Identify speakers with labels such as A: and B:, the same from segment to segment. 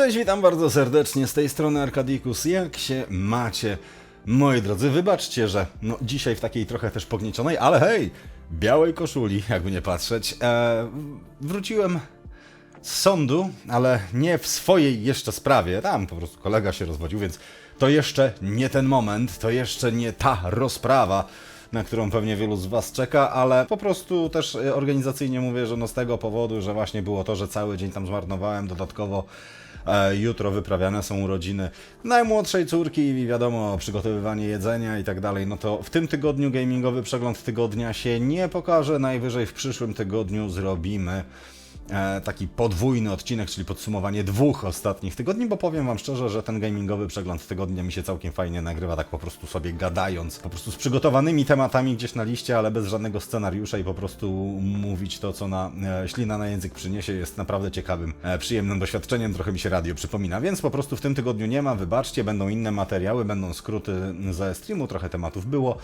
A: Cześć, witam bardzo serdecznie z tej strony Arkadikus. Jak się macie? Moi drodzy, wybaczcie, że no, dzisiaj w takiej trochę też pogniecionej, ale hej, białej koszuli, jakby nie patrzeć. E, wróciłem z sądu, ale nie w swojej jeszcze sprawie. Tam po prostu kolega się rozwodził, więc to jeszcze nie ten moment, to jeszcze nie ta rozprawa, na którą pewnie wielu z Was czeka, ale po prostu też e, organizacyjnie mówię, że no z tego powodu, że właśnie było to, że cały dzień tam zmarnowałem, dodatkowo e, jutro wyprawiane są urodziny najmłodszej córki i wiadomo, przygotowywanie jedzenia i tak dalej, no to w tym tygodniu gamingowy przegląd tygodnia się nie pokaże, najwyżej w przyszłym tygodniu zrobimy taki podwójny odcinek, czyli podsumowanie dwóch ostatnich tygodni, bo powiem Wam szczerze, że ten gamingowy przegląd tygodnia mi się całkiem fajnie nagrywa, tak po prostu sobie gadając, po prostu z przygotowanymi tematami gdzieś na liście, ale bez żadnego scenariusza i po prostu mówić to, co na e, ślina na język przyniesie, jest naprawdę ciekawym, e, przyjemnym doświadczeniem, trochę mi się radio przypomina, więc po prostu w tym tygodniu nie ma, wybaczcie, będą inne materiały, będą skróty ze streamu, trochę tematów było,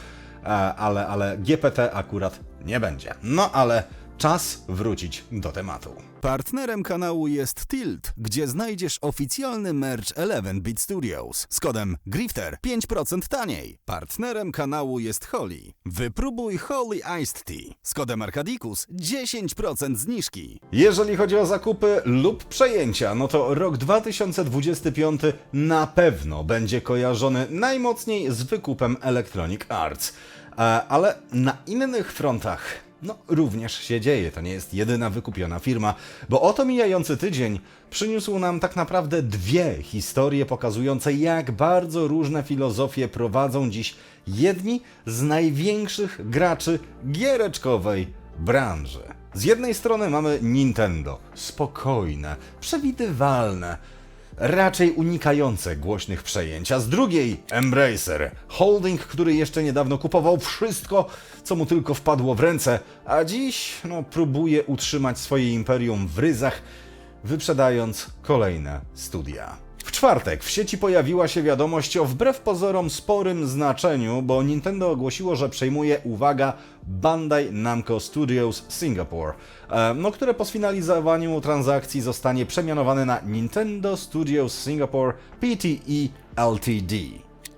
A: e, ale, ale GPT akurat nie będzie. No ale Czas wrócić do tematu. Partnerem kanału jest Tilt, gdzie znajdziesz oficjalny merch 11-bit Studios z kodem GRIFTER 5% taniej. Partnerem kanału jest Holly. Wypróbuj Holly Iced Tea z kodem Arkadikus 10% zniżki. Jeżeli chodzi o zakupy lub przejęcia, no to rok 2025 na pewno będzie kojarzony najmocniej z wykupem Electronic Arts. E, Ale na innych frontach no, również się dzieje. To nie jest jedyna wykupiona firma, bo oto mijający tydzień przyniósł nam tak naprawdę dwie historie pokazujące, jak bardzo różne filozofie prowadzą dziś jedni z największych graczy giereczkowej branży. Z jednej strony mamy Nintendo, spokojne, przewidywalne, raczej unikające głośnych przejęć, a z drugiej Embracer, holding, który jeszcze niedawno kupował wszystko, co mu tylko wpadło w ręce, a dziś no, próbuje utrzymać swoje imperium w ryzach, wyprzedając kolejne studia. Czwartek w sieci pojawiła się wiadomość o wbrew pozorom sporym znaczeniu, bo Nintendo ogłosiło, że przejmuje, uwaga, Bandai Namco Studios Singapore, e, no, które po sfinalizowaniu transakcji zostanie przemianowane na Nintendo Studios Singapore PTE Ltd.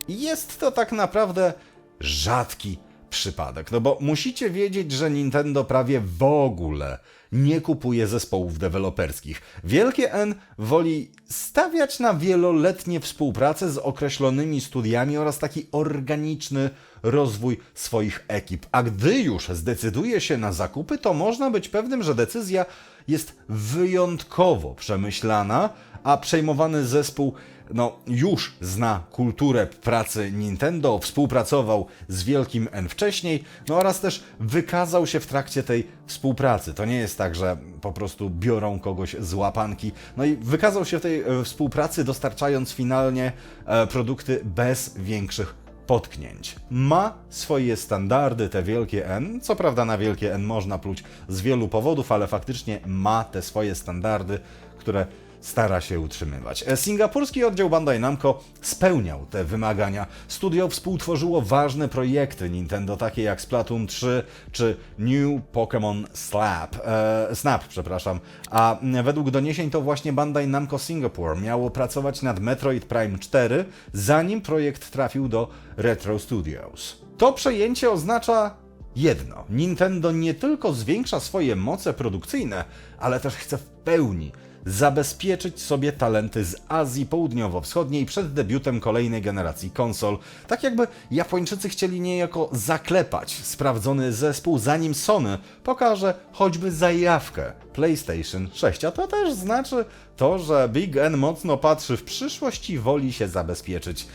A: Jest to tak naprawdę rzadki przypadek. No bo musicie wiedzieć, że Nintendo prawie w ogóle nie kupuje zespołów deweloperskich. Wielkie N woli stawiać na wieloletnie współpracę z określonymi studiami oraz taki organiczny rozwój swoich ekip. A gdy już zdecyduje się na zakupy, to można być pewnym, że decyzja jest wyjątkowo przemyślana, a przejmowany zespół no, już zna kulturę pracy Nintendo, współpracował z Wielkim N wcześniej, no oraz też wykazał się w trakcie tej współpracy. To nie jest tak, że po prostu biorą kogoś z łapanki. No i wykazał się w tej e, współpracy, dostarczając finalnie e, produkty bez większych potknięć. Ma swoje standardy, te wielkie N. Co prawda na wielkie N można pluć z wielu powodów, ale faktycznie ma te swoje standardy, które stara się utrzymywać. E, Singapurski oddział Bandai Namco spełniał te wymagania. Studio współtworzyło ważne projekty Nintendo, takie jak Splatoon 3 czy New Pokémon Slap, e, Snap, przepraszam. A według doniesień to właśnie Bandai Namco Singapore miało pracować nad Metroid Prime 4, zanim projekt trafił do Retro Studios. To przejęcie oznacza jedno. Nintendo nie tylko zwiększa swoje moce produkcyjne, ale też chce w pełni zabezpieczyć sobie talenty z Azji Południowo-Wschodniej przed debiutem kolejnej generacji konsol. Tak jakby Japończycy chcieli niejako zaklepać sprawdzony zespół, zanim Sony pokaże choćby zajawkę PlayStation 6. A to też znaczy to, że Big N mocno patrzy w przyszłość i woli się zabezpieczyć.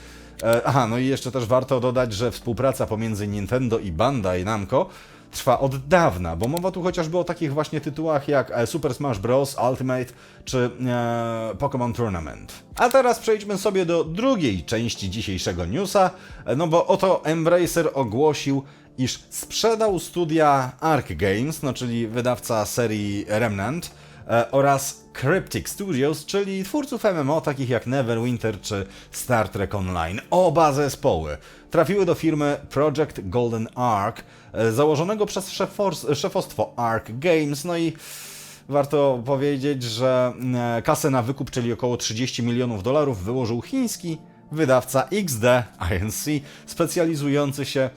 A: E, Aha, no i jeszcze też warto dodać, że współpraca pomiędzy Nintendo i Bandai Namco trwa od dawna, bo mowa tu chociażby o takich właśnie tytułach jak e, Super Smash Bros. Ultimate czy e, Pokémon Tournament. A teraz przejdźmy sobie do drugiej części dzisiejszego newsa, e, no bo oto Embracer ogłosił, iż sprzedał studia Arc Games, no czyli wydawca serii Remnant, oraz Cryptic Studios, czyli twórców MMO takich jak Neverwinter czy Star Trek Online. Oba zespoły trafiły do firmy Project Golden Ark, e, założonego przez szefostwo Ark Games, no i warto powiedzieć, że e, kasę na wykup, czyli około 30 milionów dolarów, wyłożył chiński wydawca XD Inc., specjalizujący się e,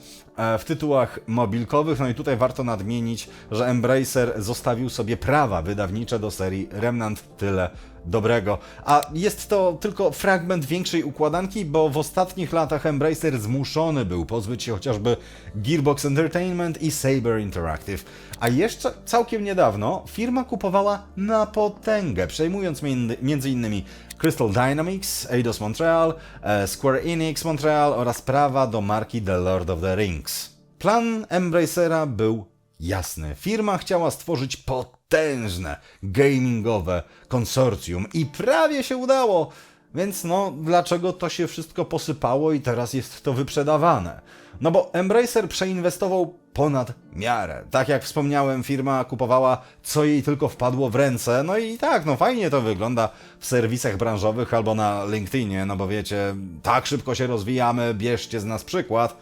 A: w tytułach mobilkowych. No i tutaj warto nadmienić, że Embracer zostawił sobie prawa wydawnicze do serii Remnant Tyle Dobrego. A jest to tylko fragment większej układanki, bo w ostatnich latach Embracer zmuszony był pozbyć się chociażby Gearbox Entertainment i Saber Interactive. A jeszcze całkiem niedawno firma kupowała na potęgę, przejmując między innymi Crystal Dynamics, Eidos Montreal, e, Square Enix Montreal oraz prawa do marki The Lord of the Rings. Plan Embracera był jasny. Firma chciała stworzyć potężne gamingowe konsorcjum i prawie się udało. Więc no, dlaczego to się wszystko posypało i teraz jest to wyprzedawane? No bo Embracer przeinwestował ponad miarę. Tak jak wspomniałem, firma kupowała co jej tylko wpadło w ręce. No i tak, no fajnie to wygląda w serwisach branżowych albo na LinkedInie, no bo wiecie, tak szybko się rozwijamy, bierzcie z nas przykład.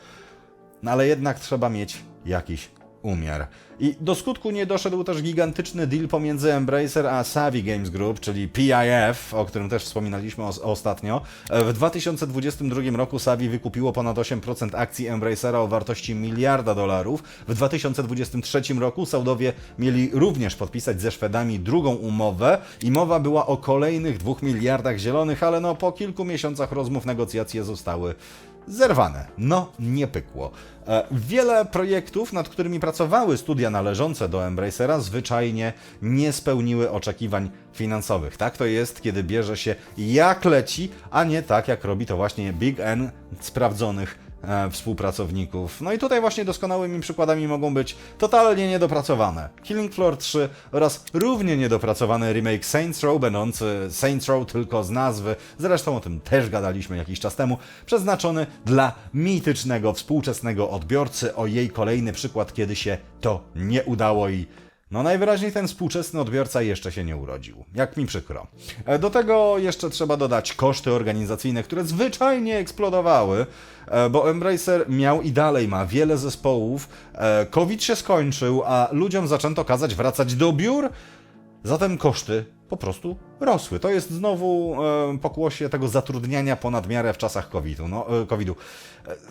A: No ale jednak trzeba mieć jakiś umiar. I do skutku nie doszedł też gigantyczny deal pomiędzy Embracer a Savvy Games Group, czyli PIF, o którym też wspominaliśmy ostatnio. W 2022 roku Savvy wykupiło ponad 8% akcji Embracera o wartości miliarda dolarów. W 2023 roku Saudowie mieli również podpisać ze Szwedami drugą umowę i mowa była o kolejnych 2 miliardach zielonych, ale no po kilku miesiącach rozmów negocjacje zostały zerwane. No, nie pykło. E, wiele projektów, nad którymi pracowały studia należące do Embracera, zwyczajnie nie spełniły oczekiwań finansowych. Tak to jest, kiedy bierze się jak leci, a nie tak jak robi to właśnie Big N sprawdzonych współpracowników. No i tutaj właśnie doskonałymi przykładami mogą być totalnie niedopracowane. Killing Floor 3 oraz równie niedopracowany remake Saints Row, będący Saints Row tylko z nazwy, zresztą o tym też gadaliśmy jakiś czas temu, przeznaczony dla mitycznego, współczesnego odbiorcy, o jej kolejny przykład, kiedy się to nie udało i no najwyraźniej ten współczesny odbiorca jeszcze się nie urodził. Jak mi przykro. E, do tego jeszcze trzeba dodać koszty organizacyjne, które zwyczajnie eksplodowały, e, bo Embracer miał i dalej ma wiele zespołów. E, COVID się skończył, a ludziom zaczęto kazać wracać do biur, zatem koszty po prostu rosły. To jest znowu pokłosie tego zatrudniania ponad miarę w czasach COVID-u. No, COVID-u.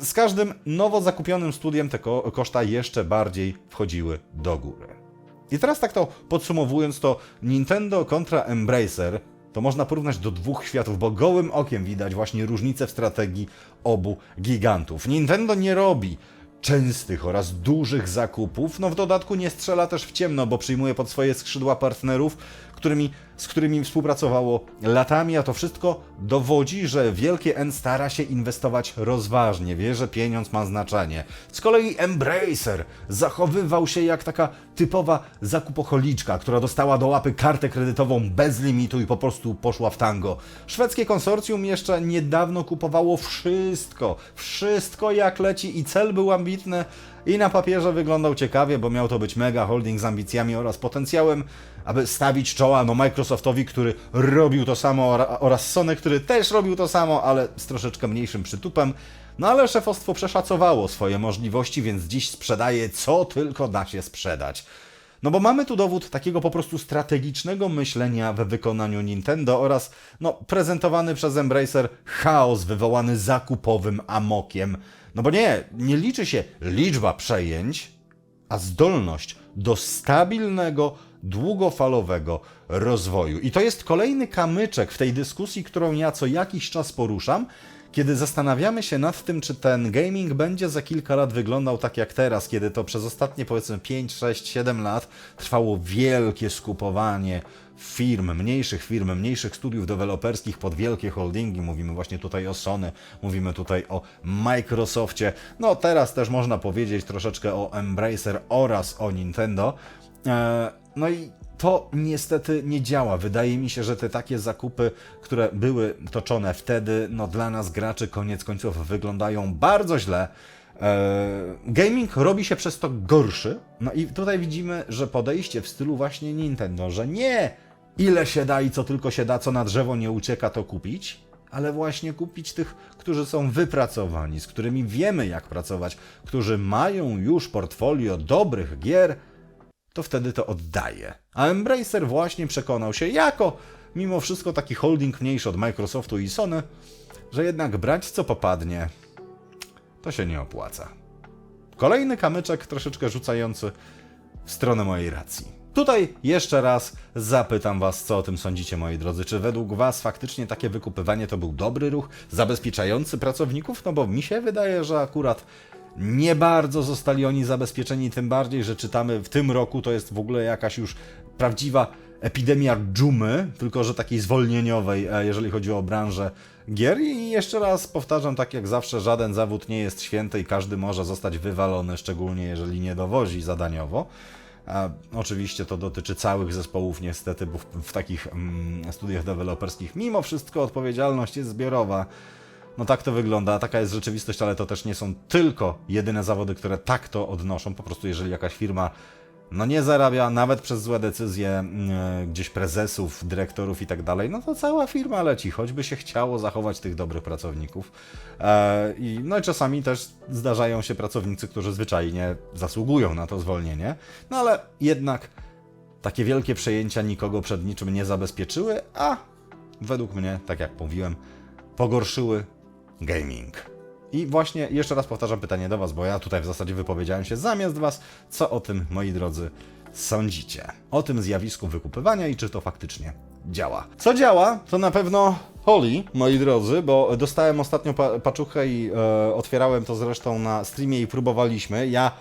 A: Z każdym nowo zakupionym studiem te koszta jeszcze bardziej wchodziły do góry. I teraz tak to podsumowując, to Nintendo kontra Embracer to można porównać do dwóch światów, bo gołym okiem widać właśnie różnicę w strategii obu gigantów. Nintendo nie robi częstych oraz dużych zakupów, no w dodatku nie strzela też w ciemno, bo przyjmuje pod swoje skrzydła partnerów, którymi, z którymi współpracowało latami, a to wszystko dowodzi, że wielkie N stara się inwestować rozważnie, wie, że pieniądz ma znaczenie. Z kolei Embracer zachowywał się jak taka typowa zakupocholiczka, która dostała do łapy kartę kredytową bez limitu i po prostu poszła w tango. Szwedzkie konsorcjum jeszcze niedawno kupowało wszystko, wszystko jak leci i cel był ambitny, i na papierze wyglądał ciekawie, bo miał to być mega holding z ambicjami oraz potencjałem, aby stawić czoła no Microsoftowi, który robił to samo oraz Sony, który też robił to samo, ale z troszeczkę mniejszym przytupem. No ale szefostwo przeszacowało swoje możliwości, więc dziś sprzedaje co tylko da się sprzedać. No bo mamy tu dowód takiego po prostu strategicznego myślenia we wykonaniu Nintendo oraz no, prezentowany przez Embracer chaos wywołany zakupowym amokiem. No bo nie, nie liczy się liczba przejęć, a zdolność do stabilnego, długofalowego rozwoju. I to jest kolejny kamyczek w tej dyskusji, którą ja co jakiś czas poruszam, kiedy zastanawiamy się nad tym, czy ten gaming będzie za kilka lat wyglądał tak jak teraz, kiedy to przez ostatnie powiedzmy 5, 6, 7 lat trwało wielkie skupowanie firm, mniejszych firm, mniejszych studiów deweloperskich pod wielkie holdingi. Mówimy właśnie tutaj o Sony, mówimy tutaj o Microsoftie. No teraz też można powiedzieć troszeczkę o Embracer oraz o Nintendo. E, no i to niestety nie działa. Wydaje mi się, że te takie zakupy, które były toczone wtedy, no dla nas graczy koniec końców wyglądają bardzo źle. E, gaming robi się przez to gorszy. No i tutaj widzimy, że podejście w stylu właśnie Nintendo, że nie ile się da i co tylko się da, co na drzewo nie ucieka, to kupić, ale właśnie kupić tych, którzy są wypracowani, z którymi wiemy jak pracować, którzy mają już portfolio dobrych gier, to wtedy to oddaje. A Embracer właśnie przekonał się, jako mimo wszystko taki holding mniejszy od Microsoftu i Sony, że jednak brać co popadnie, to się nie opłaca. Kolejny kamyczek troszeczkę rzucający w stronę mojej racji. Tutaj jeszcze raz zapytam Was, co o tym sądzicie, moi drodzy. Czy według Was faktycznie takie wykupywanie to był dobry ruch, zabezpieczający pracowników? No bo mi się wydaje, że akurat nie bardzo zostali oni zabezpieczeni, tym bardziej, że czytamy w tym roku to jest w ogóle jakaś już prawdziwa epidemia dżumy, tylko że takiej zwolnieniowej, e, jeżeli chodzi o branżę gier. I jeszcze raz powtarzam, tak jak zawsze, żaden zawód nie jest święty i każdy może zostać wywalony, szczególnie jeżeli nie dowozi zadaniowo. A oczywiście to dotyczy całych zespołów, niestety, bo w, w takich mm, studiach deweloperskich mimo wszystko odpowiedzialność jest zbiorowa. No tak to wygląda, taka jest rzeczywistość, ale to też nie są tylko jedyne zawody, które tak to odnoszą. Po prostu jeżeli jakaś firma no nie zarabia, nawet przez złe decyzje mm, gdzieś prezesów, dyrektorów i tak dalej, no to cała firma leci, choćby się chciało zachować tych dobrych pracowników. E, i, no i czasami też zdarzają się pracownicy, którzy zwyczajnie zasługują na to zwolnienie, no ale jednak takie wielkie przejęcia nikogo przed niczym nie zabezpieczyły, a według mnie, tak jak mówiłem, pogorszyły gaming. I właśnie jeszcze raz powtarzam pytanie do Was, bo ja tutaj w zasadzie wypowiedziałem się zamiast Was. Co o tym, moi drodzy, sądzicie? O tym zjawisku wykupywania i czy to faktycznie działa. Co działa, to na pewno Holly, moi drodzy, bo dostałem ostatnio pa paczuchę i e, otwierałem to zresztą na streamie i próbowaliśmy. Ja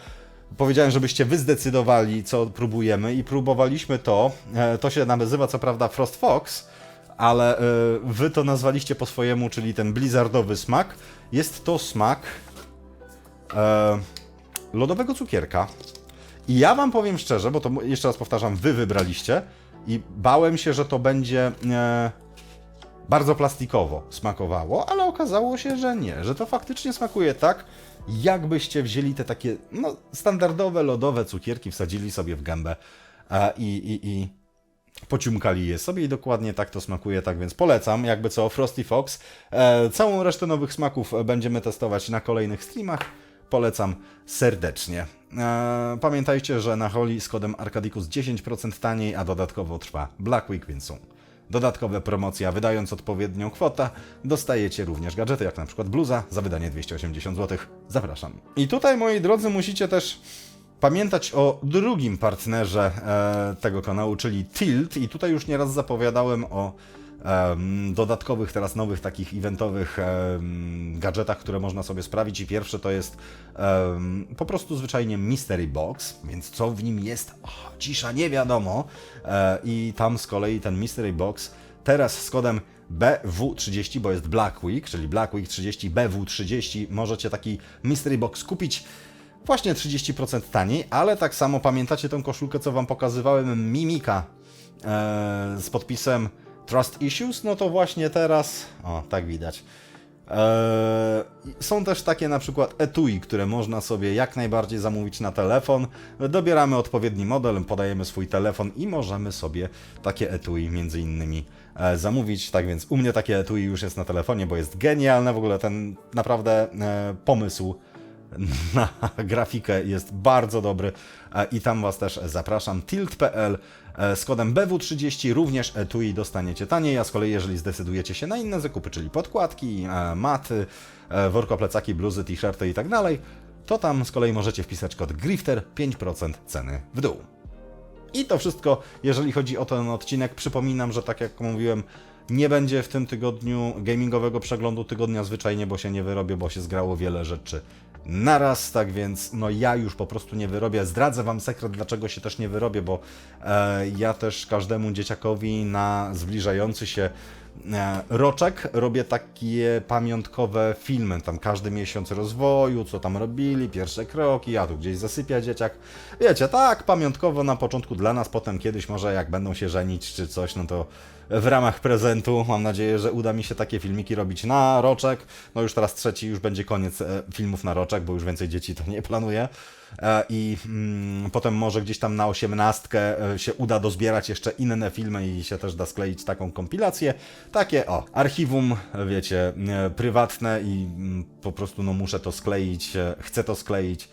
A: powiedziałem, żebyście wy zdecydowali, co próbujemy i próbowaliśmy to. E, to się nazywa co prawda Frost Fox, ale e, wy to nazwaliście po swojemu, czyli ten blizzardowy smak. Jest to smak e, lodowego cukierka. I ja wam powiem szczerze, bo to jeszcze raz powtarzam, wy wybraliście i bałem się, że to będzie e, bardzo plastikowo smakowało, ale okazało się, że nie, że to faktycznie smakuje tak, jakbyście wzięli te takie no, standardowe lodowe cukierki, wsadzili sobie w gębę e, i, i, i pociumkali je sobie i dokładnie tak to smakuje, tak więc polecam, jakby co Frosty Fox. E, całą resztę nowych smaków będziemy testować na kolejnych streamach. Polecam serdecznie. E, pamiętajcie, że na Holi z kodem Arcadicus 10% taniej, a dodatkowo trwa Black Week, więc są dodatkowe promocje, a wydając odpowiednią kwotę, dostajecie również gadżety, jak na przykład bluza za wydanie 280 zł. Zapraszam. I tutaj, moi drodzy, musicie też pamiętać o drugim partnerze e, tego kanału, czyli Tilt. I tutaj już nieraz zapowiadałem o e, dodatkowych, teraz nowych takich eventowych e, gadżetach, które można sobie sprawić. I pierwsze to jest po prostu zwyczajnie Mystery Box, więc co w nim jest? O, cisza, nie wiadomo. E, I tam z kolei ten Mystery Box teraz z kodem BW30, bo jest Black Week, czyli Black Week 30, BW30, możecie taki Mystery Box kupić właśnie 30% taniej, ale tak samo pamiętacie tą koszulkę, co wam pokazywałem, Mimika e, z podpisem Trust Issues? No to właśnie teraz, o tak widać. E, są też takie na przykład etui, które można sobie jak najbardziej zamówić na telefon. Dobieramy odpowiedni model, podajemy swój telefon i możemy sobie takie etui między innymi e, zamówić. Tak więc u mnie takie etui już jest na telefonie, bo jest genialne w ogóle ten naprawdę e, pomysł na grafikę jest bardzo dobry e, i tam Was też zapraszam. Tilt.pl e, z kodem BW30 również etui dostaniecie taniej, a z kolei jeżeli zdecydujecie się na inne zakupy, czyli podkładki, e, maty, worko, plecaki, bluzy, t-shirty i tak dalej, to tam z kolei możecie wpisać kod GRIFTER 5% ceny w dół. I to wszystko, jeżeli chodzi o ten odcinek. Przypominam, że tak jak mówiłem, nie będzie w tym tygodniu gamingowego przeglądu tygodnia zwyczajnie, bo się nie wyrobię, bo się zgrało wiele rzeczy naraz, tak więc no ja już po prostu nie wyrobię. Zdradzę Wam sekret, dlaczego się też nie wyrobię, bo e, ja też każdemu dzieciakowi na zbliżający się e, roczek robię takie pamiątkowe filmy, tam każdy miesiąc rozwoju, co tam robili, pierwsze kroki, ja tu gdzieś zasypia dzieciak. Wiecie, tak, pamiątkowo na początku dla nas, potem kiedyś może jak będą się żenić czy coś, no to w ramach prezentu. Mam nadzieję, że uda mi się takie filmiki robić na roczek. No już teraz trzeci, już będzie koniec e, filmów na roczek, bo już więcej dzieci to nie planuję. E, I mm, potem może gdzieś tam na osiemnastkę e, się uda dozbierać jeszcze inne filmy i się też da skleić taką kompilację. Takie, o, archiwum, wiecie, prywatne i mm, po prostu no muszę to skleić, chcę to skleić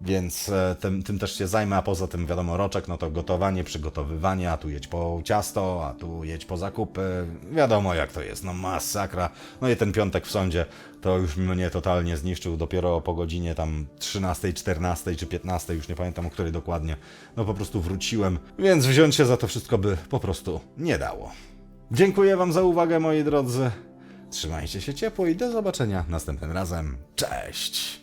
A: więc e, tym, tym też się zajmę, a poza tym wiadomo, roczek, no to gotowanie, przygotowywanie, a tu jedź po ciasto, a tu jedź po zakupy, wiadomo jak to jest, no masakra. No i ten piątek w sądzie to już mnie totalnie zniszczył, dopiero po godzinie tam 13, 14 czy 15, już nie pamiętam o której dokładnie, no po prostu wróciłem, więc wziąć się za to wszystko by po prostu nie dało. Dziękuję Wam za uwagę, moi drodzy. Trzymajcie się ciepło i do zobaczenia następnym razem. Cześć!